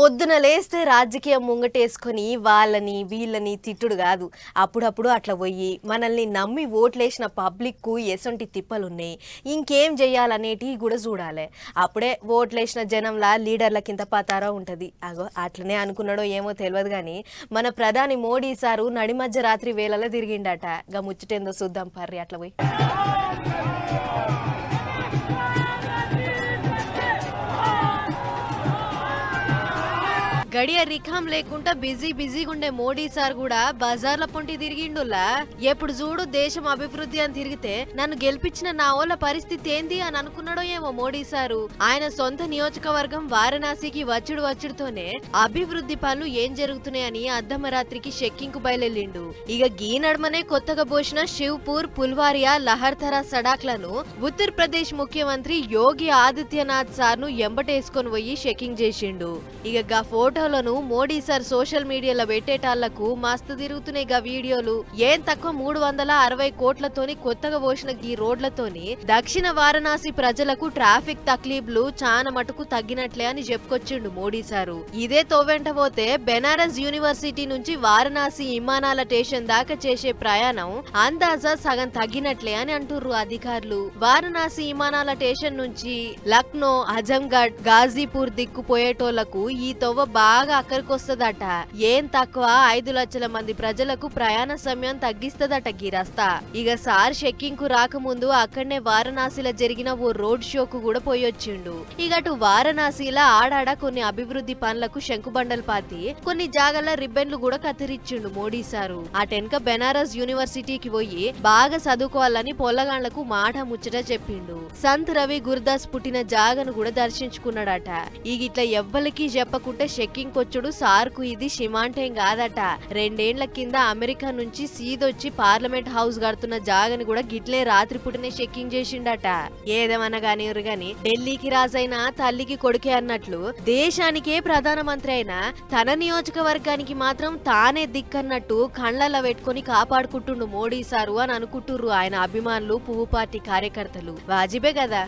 పొద్దున లేస్తే రాజకీయం ముంగటేసుకొని వాళ్ళని వీళ్ళని తిట్టుడు కాదు. అప్పుడప్పుడు అట్లా పోయి మనల్ని నమ్మి ఓట్లేసిన పబ్లిక్కు ఎసంటి తిప్పలున్నాయి. ఇంకేం చేయాలనేటివి కూడా చూడాలి అప్పుడే ఓట్లేసిన జనంలా లీడర్ల కింద పతారా ఉంటుంది. అగో అట్లనే అనుకున్నాడో ఏమో తెలియదు కానీ మన ప్రధాని మోడీ సారు నడి మధ్య రాత్రి వేళలో తిరిగిండట. గా ముచ్చటేందో చూద్దాం పర్రి అట్లా పోయి. గడియ రిఖాం లేకుండా బిజీ బిజీగా ఉండే మోడీ సార్ కూడా బజార్ల పొంటి తిరిగిండులా. ఎప్పుడు చూడు దేశం అభివృద్ధి అని తిరిగితే నన్ను గెలిపించిన నా వాళ్ళ పరిస్థితి ఏంది అని అనుకున్నాడో ఏమో మోడీ సారు. ఆయన సొంత నియోజకవర్గం వారణాసికి వచ్చుడు వచ్చుడుతోనే అభివృద్ధి పనులు ఏం జరుగుతున్నాయని అర్ధమరాత్రికి షెక్కింగ్కు బయలుదేరిండు. ఇక గీ నడమనే కొత్తగా పోసిన శివ్పూర్ పుల్వారియా లహర్తరా సడాక్లను ఉత్తరప్రదేశ్ ముఖ్యమంత్రి యోగి ఆదిత్యనాథ్ సార్ను ఎంబటేసుకొని పోయి చెకింగ్ చేసిండు. ఇక గా ఫోటోలను మోడీ సార్ సోషల్ మీడియాలో పెట్టేటాళ్ళకు మస్తు తిరుగుతున్నాయి గా వీడియోలు. ఏం తక్కువ మూడు వందల అరవై కోట్లతోని కొత్తగా పోసిన ఈ రోడ్లతోని దక్షిణ వారణాసి ప్రజలకు ట్రాఫిక్ తక్లీఫ్లు చాలా మటుకు తగ్గినట్లే అని చెప్పుకొచ్చిండు మోడీ సారు. ఇదే తోవెంట పోతే బెనారస్ యూనివర్సిటీ నుంచి వారణాసి విమానాల స్టేషన్ దాకా చేసే ప్రయాణం అందాజా సగం తగ్గినట్లే అని అంటుర్రు అధికారులు. వారణాసి విమానాల స్టేషన్ నుంచి లక్నో అజంగఢ్ గాజీపూర్ దిక్కు పోయేటోళ్ళకు ఈ తొవ్వ బాగా బాగా అక్కడికొస్తదట. ఏం తక్కువ? ఐదు లక్షల మంది ప్రజలకు ప్రయాణ సమయం తగ్గిస్తదట గీ రస్తా ఇక సార్ షెక్కింగ్కు రాకముందు అక్కడనే వారణాసిలో జరిగిన ఓ రోడ్ షోకు కూడా పోయొచ్చిండు. ఇగటు అటు వారణాసిలో ఆడాడ కొన్ని అభివృద్ధి పనులకు శంకుబండలు పాతి కొన్ని జాగాల రిబ్బన్లు కూడా కత్తిరించిండు మోడీ సారు. అటెనక బెనారస్ యూనివర్సిటీకి పోయి బాగా చదువుకోవాలని పొల్లగాండ్లకు మాట ముచ్చట చెప్పిండు. సంత్ రవి గురుదాస్ పుట్టిన జాగను కూడా దర్శించుకున్నాడట. ఇక ఇట్లా ఎవ్వరికి చెప్పకుంటే షెక్కింగ్ కొచ్చుడు సార్కు ఇది సిమాంటేం కాదట. రెండేండ్ల కింద అమెరికా నుంచి సీదొచ్చి పార్లమెంట్ హౌస్ కడుతున్న జాగని కూడా గిట్లే రాత్రి చెక్కింగ్ చేసిండట. ఏదేమన్నా గాని గాని ఢిల్లీకి రాజైన తల్లికి కొడుకే అన్నట్లు దేశానికే ప్రధానమంత్రి అయినా తన నియోజకవర్గానికి మాత్రం తానే దిక్కన్నట్టు కళ్ళల్లో పెట్టుకొని కాపాడుకుంటుండు మోడీ సారు అని అనుకుంటుర్రు ఆయన అభిమానులు పువ్వు పార్టీ కార్యకర్తలు. వాజిబే కదా.